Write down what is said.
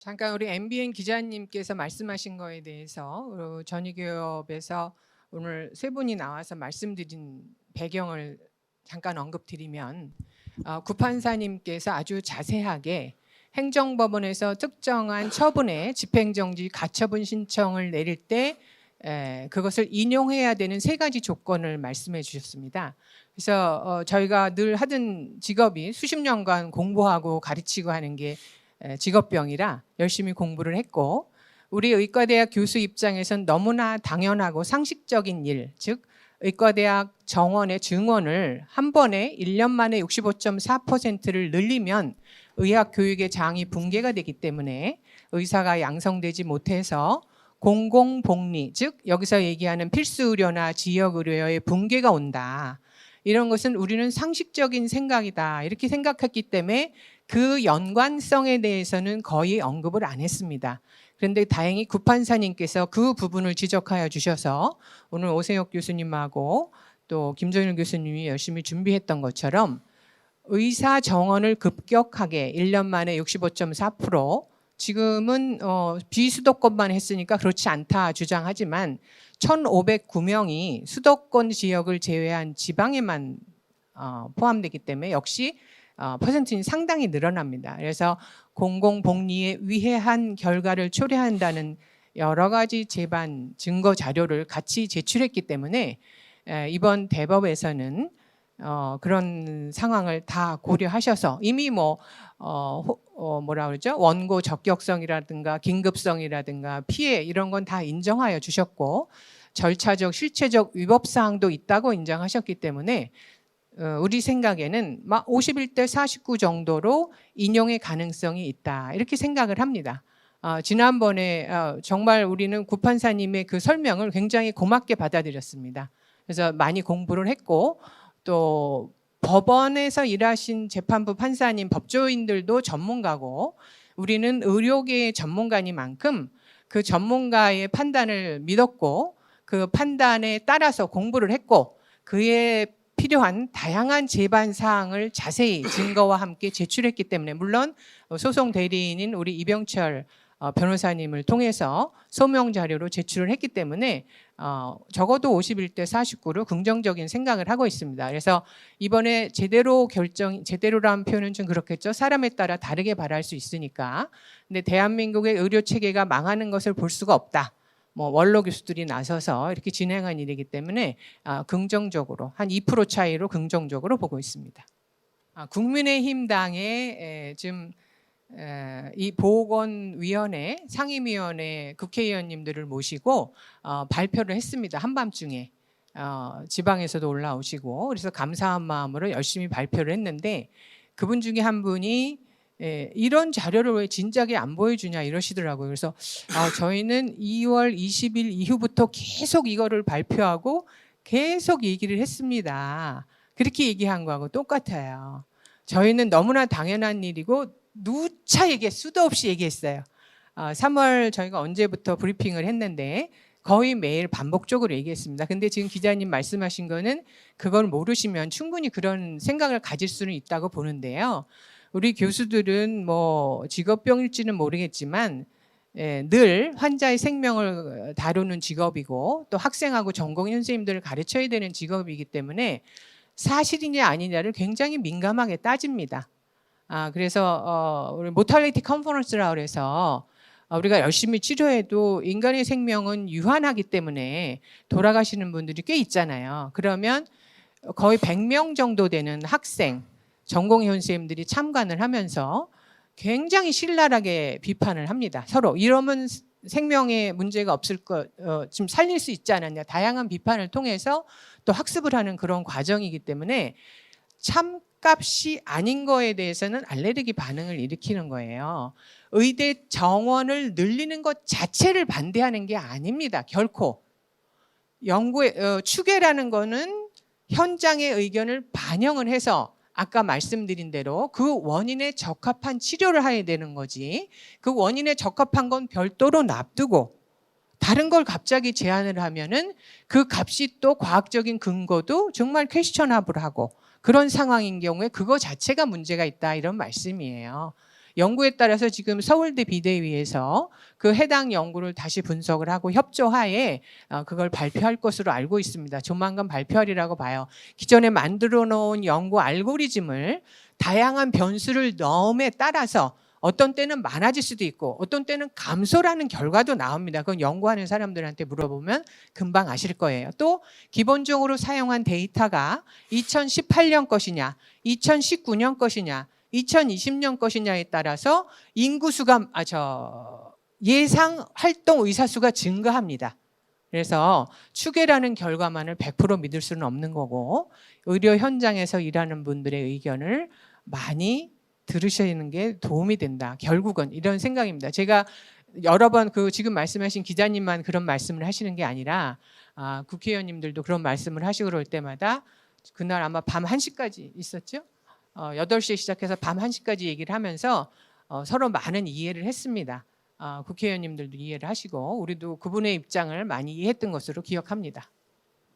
잠깐 우리 MBN 기자님께서 말씀하신 거에 대해서 어, 전위기업에서 오늘 세 분이 나와서 말씀드린 배경을 잠깐 언급드리면 어, 구판사님께서 아주 자세하게 행정법원에서 특정한 처분의 집행정지 가처분 신청을 내릴 때 에, 그것을 인용해야 되는 세 가지 조건을 말씀해 주셨습니다. 그래서 어, 저희가 늘 하던 직업이 수십 년간 공부하고 가르치고 하는 게 에, 직업병이라 열심히 공부를 했고 우리 의과대학 교수 입장에선 너무나 당연하고 상식적인 일, 즉 의과대학 정원의 증원을 한 번에 1년 만에 65.4%를 늘리면 의학 교육의 장이 붕괴가 되기 때문에 의사가 양성되지 못해서 공공복리, 즉 여기서 얘기하는 필수 의료나 지역 의료의 붕괴가 온다. 이런 것은 우리는 상식적인 생각이다. 이렇게 생각했기 때문에 그 연관성에 대해서는 거의 언급을 안 했습니다. 그런데 다행히 구판사님께서 그 부분을 지적하여 주셔서 오늘 오세혁 교수님하고 또 김정일 교수님이 열심히 준비했던 것처럼 의사 정원을 급격하게 1년 만에 65.4% 지금은 어, 비수도권만 했으니까 그렇지 않다 주장하지만 1,509명이 수도권 지역을 제외한 지방에만 어, 포함되기 때문에 역시 어, 퍼센트는 상당히 늘어납니다. 그래서 공공복리에 위해한 결과를 초래한다는 여러 가지 재반 증거 자료를 같이 제출했기 때문에 에, 이번 대법에서는 어, 그런 상황을 다 고려하셔서 이미 뭐 어, 호- 어, 뭐라 그러죠 원고 적격성이라든가 긴급성이라든가 피해 이런 건 다 인정하여 주셨고 절차적 실체적 위법 사항도 있다고 인정하셨기 때문에 어, 우리 생각에는 막 51대 49 정도로 인용의 가능성이 있다 이렇게 생각을 합니다. 어, 지난번에 어, 정말 우리는 구판사님의 그 설명을 굉장히 고맙게 받아들였습니다. 그래서 많이 공부를 했고 또 법원에서 일하신 재판부 판사님, 법조인들도 전문가고 우리는 의료계의 전문가니만큼 그 전문가의 판단을 믿었고 그 판단에 따라서 공부를 했고 그에 필요한 다양한 재반 사항을 자세히 증거와 함께 제출했기 때문에 물론 소송 대리인인 우리 이병철 어, 변호사님을 통해서 소명 자료로 제출을 했기 때문에 어, 적어도 51대 49로 긍정적인 생각을 하고 있습니다. 그래서 이번에 제대로 결정 제대로라는 표현은 좀 그렇겠죠. 사람에 따라 다르게 말할 수 있으니까. 근데 대한민국의 의료 체계가 망하는 것을 볼 수가 없다. 뭐 원로 교수들이 나서서 이렇게 진행한 일이기 때문에 아, 긍정적으로 한 2% 차이로 긍정적으로 보고 있습니다. 아, 국민의힘 에, 지금 에, 이 보건위원회 상임위원회 국회의원님들을 모시고 어, 발표를 했습니다. 한밤중에 어, 지방에서도 올라오시고 그래서 감사한 마음으로 열심히 발표를 했는데 그분 중에 한 분이 예, 이런 자료를 왜 진작에 안 보여주냐 이러시더라고요. 그래서 아, 저희는 2월 20일 이후부터 계속 이거를 발표하고 계속 얘기를 했습니다. 그렇게 얘기한 거하고 똑같아요. 저희는 너무나 당연한 일이고 누차 얘기 수도 없이 얘기했어요. 아, 3월 저희가 언제부터 브리핑을 했는데 거의 매일 반복적으로 얘기했습니다. 근데 지금 기자님 말씀하신 거는 그걸 모르시면 충분히 그런 생각을 가질 수는 있다고 보는데요. 우리 교수들은 뭐 직업병일지는 모르겠지만 예, 늘 환자의 생명을 다루는 직업이고 또 학생하고 전공 선생님들을 가르쳐야 되는 직업이기 때문에 사실이냐 아니냐를 굉장히 민감하게 따집니다. 아 그래서 어, 우리 모탈리티 컨퍼런스라 그래서 어, 우리가 열심히 치료해도 인간의 생명은 유한하기 때문에 돌아가시는 분들이 꽤 있잖아요. 그러면 거의 100명 정도 되는 학생, 전공의 선생님들이 참관을 하면서 굉장히 신랄하게 비판을 합니다. 서로 이러면 생명에 문제가 없을 것, 어, 지금 살릴 수 있지 않았냐. 다양한 비판을 통해서 또 학습을 하는 그런 과정이기 때문에 참값이 아닌 거에 대해서는 알레르기 반응을 일으키는 거예요. 의대 정원을 늘리는 것 자체를 반대하는 게 아닙니다. 결코. 연구의 어, 추계라는 거는 현장의 의견을 반영을 해서 아까 말씀드린 대로 그 원인에 적합한 치료를 해야 되는 거지. 그 원인에 적합한 건 별도로 놔두고 다른 걸 갑자기 제안을 하면은 그 값이 또 과학적인 근거도 정말 퀘스천합을 하고 그런 상황인 경우에 그거 자체가 문제가 있다 이런 말씀이에요. 연구에 따라서 지금 서울대 비대위에서 그 해당 연구를 다시 분석을 하고 협조하에 어, 그걸 발표할 것으로 알고 있습니다. 조만간 발표하리라고 봐요. 기존에 만들어 놓은 연구 알고리즘을 다양한 변수를 넣음에 따라서 어떤 때는 많아질 수도 있고 어떤 때는 감소라는 결과도 나옵니다. 그건 연구하는 사람들한테 물어보면 금방 아실 거예요. 또 기본적으로 사용한 데이터가 2018년 것이냐, 2019년 것이냐, 2020년 것이냐에 따라서 인구수가 아 저 예상 활동 의사 수가 증가합니다. 그래서 추계라는 결과만을 100% 믿을 수는 없는 거고 의료 현장에서 일하는 분들의 의견을 많이 들으시는 게 도움이 된다. 결국은 이런 생각입니다. 제가 여러 번 그 지금 말씀하신 기자님만 그런 말씀을 하시는 게 아니라 아, 국회의원님들도 그런 말씀을 하시고 그럴 때마다 그날 아마 밤 1시까지 있었죠. 어, 8시에 시작해서 밤 1시까지 얘기를 하면서 어, 서로 많은 이해를 했습니다. 아, 국회의원님들도 이해를 하시고 우리도 그분의 입장을 많이 이해했던 것으로 기억합니다.